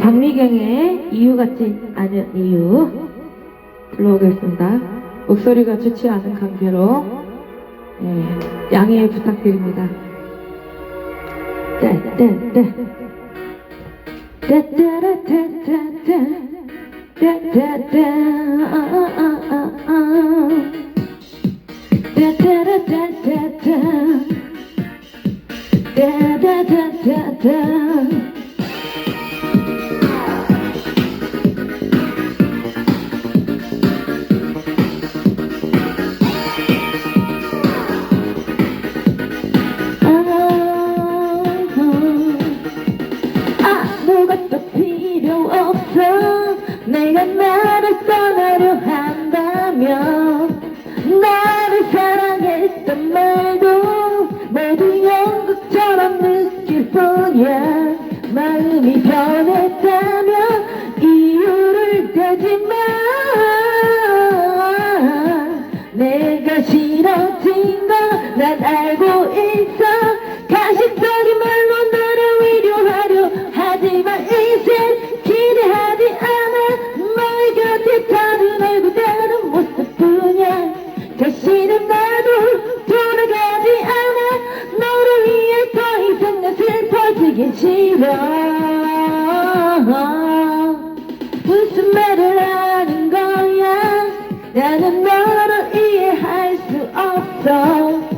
장미경의 이유 같지 않은 이유 불러오겠습니다. 목소리가 좋지 않은 관계로 예, 양해 부탁드립니다. 따따따 따따라따따따 따따따 아. 따따라따따따 따따따따따 내가 나를 떠나려 한다면 나를 사랑했던 말도 모두 연극처럼 느낄 뿐이야. 마음이 변했다면 이유를 대지마. 내가 싫어진 거 난 알고 있어 싫어 무슨 말을 하는 거야? 나는 너를 이해할 수 없어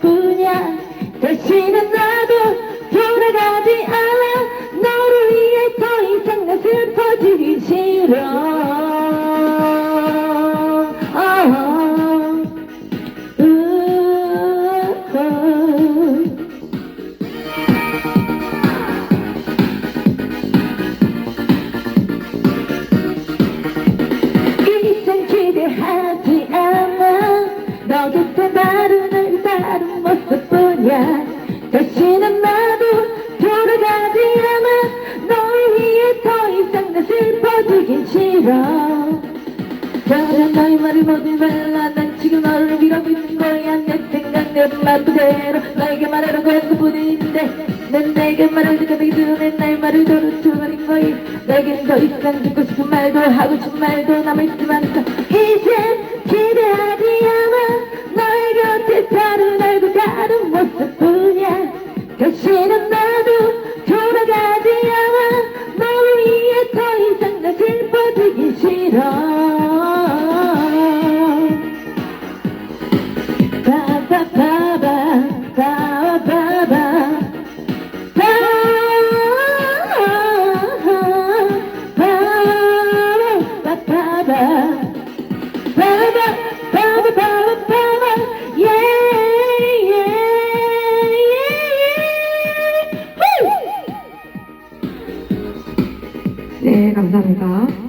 뿐이야. 다시는 나도 돌아가지 않아. 너를 위해 더 이상 나 슬퍼지기 싫어 모습뿐이야 다시는 나도 돌아가지 않아. 널 위해 더 이상 나 슬퍼지긴 싫어. 저런 너의 말을 모두 말라 난 지금 너를 위로하고 있는 거야. 내 생각 내 말대로 너에게 말하는 거야. 그뿐인데 난 내게 말을 듣게 전에 나의 말을 들어줘버린 거야. 내겐 더 이상 듣고 싶은 말도 하고 싶은 말도 남아있지 않다 이젠 네, 감사합니다.